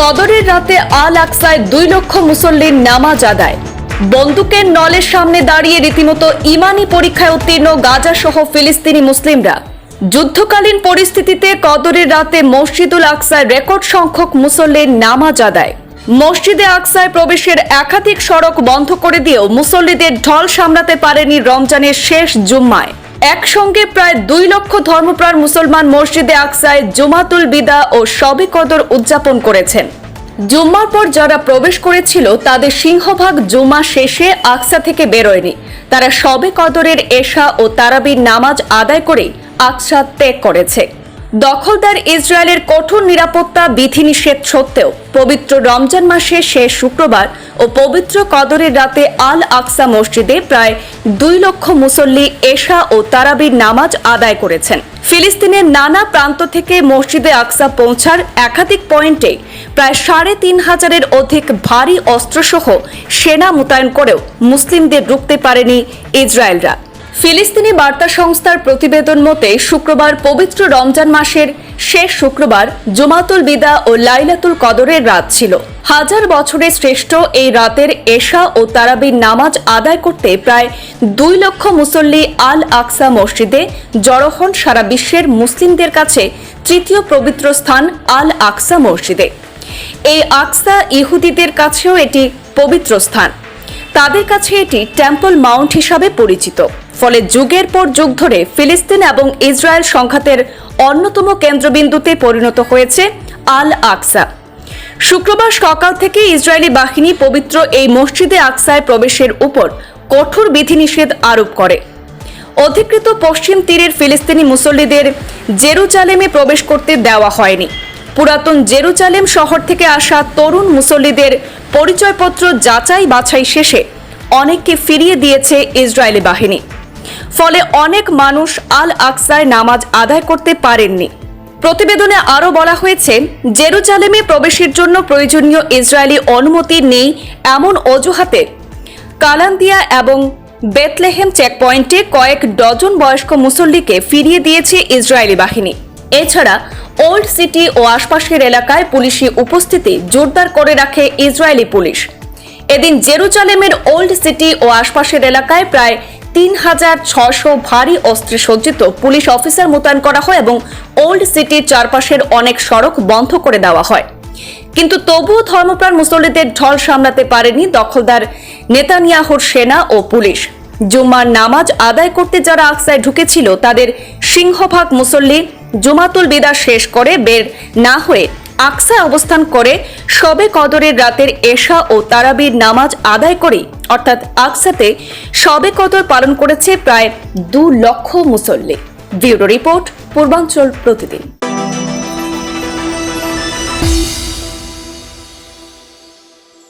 কদরের রাতে আল আকসায় দুই লক্ষ মুসল্লির নামাজ আদায়। বন্দুকের নলের সামনে দাঁড়িয়ে রীতিমতো ইমানি পরীক্ষায় উত্তীর্ণ গাজা সহ ফিলিস্তিনি মুসলিমরা। যুদ্ধকালীন পরিস্থিতিতে কদরের রাতে মসজিদুল আকসায় রেকর্ড সংখ্যক মুসল্লির নামাজ আদায়। মসজিদে আকসায় প্রবেশের একাধিক সড়ক বন্ধ করে দিয়েও মুসল্লিদের ঢল সামলাতে পারেনি রমজানের শেষ জুম্মায়। একসঙ্গে প্রায় দুই লক্ষ ধর্মপ্রাণ মুসলমান মসজিদে আকসায় জুমাতুল বিদা ও সবে কদর উদযাপন করেছেন। জুম্মার পর যারা প্রবেশ করেছিল, তাদের সিংহভাগ জুমা শেষে আকসা থেকে বেরোয়নি। তারা সবে কদরের এশা ও তারাবির নামাজ আদায় করে আকসা ত্যাগ করেছে। দখলদার ইসরায়েলের কঠোর নিরাপত্তা বিধিনিষেধ সত্ত্বেও পবিত্র রমজান মাসে শেষ শুক্রবার ও পবিত্র কদরের রাতে আল আকসা মসজিদে প্রায় দুই লক্ষ মুসল্লি এশা ও তারাবির নামাজ আদায় করেছেন। ফিলিস্তিনের নানা প্রান্ত থেকে মসজিদে আকসা পৌঁছার একাধিক পয়েন্টে প্রায় সাড়ে তিন হাজারের অধিক ভারী অস্ত্রসহ সেনা মোতায়েন করেও মুসলিমদের রুখতে পারেনি ইসরায়েলরা। ফিলিস্তিনি বার্তা সংস্থার প্রতিবেদন মতে, শুক্রবার পবিত্র রমজান মাসের শেষ শুক্রবার জুমাতুল বিদা ও লাইলাতুল কদরের রাত ছিল। হাজার বছরের শ্রেষ্ঠ এই রাতের এশা ও তারাবির নামাজ আদায় করতে প্রায় দুই লক্ষ মুসল্লি আল আকসা মসজিদে জড়ো হন সারা বিশ্বের মুসলিমদের কাছে তৃতীয় পবিত্র স্থান আল আকসা মসজিদে। এই আকসা ইহুদিদের কাছেও এটি পবিত্র স্থান। তাদের কাছে এটি টেম্পল মাউন্ট হিসাবে পরিচিত। ফলে যুগের পর যুগ ধরে ফিলিস্তিন এবং ইসরায়েল সংঘাতের অন্যতম কেন্দ্রবিন্দুতে পরিণত হয়েছে আল আকসা। শুক্রবার সকাল থেকে ইসরায়েলি বাহিনী পবিত্র এই মসজিদে আকসায় প্রবেশের উপর কঠোর বিধিনিষেধ আরোপ করে। অধিকৃত পশ্চিম তীরের ফিলিস্তিনি মুসল্লিদের জেরুজালেমে প্রবেশ করতে দেওয়া হয়নি। পুরাতন জেরুজালেম শহর থেকে আসা তরুণ মুসল্লিদের পরিচয়পত্র যাচাই বাছাই শেষে অনেককে ফিরিয়ে দিয়েছে ইসরায়েলি বাহিনী। ফলে অনেক মানুষ আল আকসায় নামাজ আদায় করতে পারেননি। প্রতিবেদনে আরও বলা হয়েছে, জেরুজালেমে প্রবেশের জন্য প্রয়োজনীয় ইসরায়েলি অনুমতি নেই এমন অজুহাতে কালান্দিয়া এবং বেতলেহেম চেকপয়েন্টে কয়েক ডজন বয়স্ক মুসল্লিকে ফিরিয়ে দিয়েছে ইসরায়েলি বাহিনী। এছাড়া ওল্ড সিটি ও আশপাশের এলাকায় পুলিশি উপস্থিতি জোরদার করে রাখে ইসরায়েলি পুলিশ। এদিন জেরুজালেমের ওল্ড সিটি ও আশপাশের এলাকায় প্রায় তিন হাজার ছশো ভারী অস্ত্রে সজ্জিত পুলিশ অফিসার মোতায়েন করা হয় এবং ওল্ড সিটির চারপাশের অনেক সড়ক বন্ধ করে দেওয়া হয়। কিন্তু তবুও ধর্মপ্রাণ মুসল্লিদের ঢল সামলাতে পারেনি দখলদার নেতানিয়াহুর সেনা ও পুলিশ। জুম্মার নামাজ আদায় করতে যারা আকসায় ঢুকেছিল, তাদের সিংহভাগ মুসল্লি জুমাতুল বিদা শেষ করে বের না হয়ে আকসায় অবস্থান করে সবে কদরের রাতের এশা ও তারাবির নামাজ আদায় করে অর্থাৎ আকসাতে সবে কদর পালন করেছে প্রায় দু লক্ষ মুসল্লি। ব্যুরো রিপোর্ট, পূর্বাঞ্চল প্রতিদিন।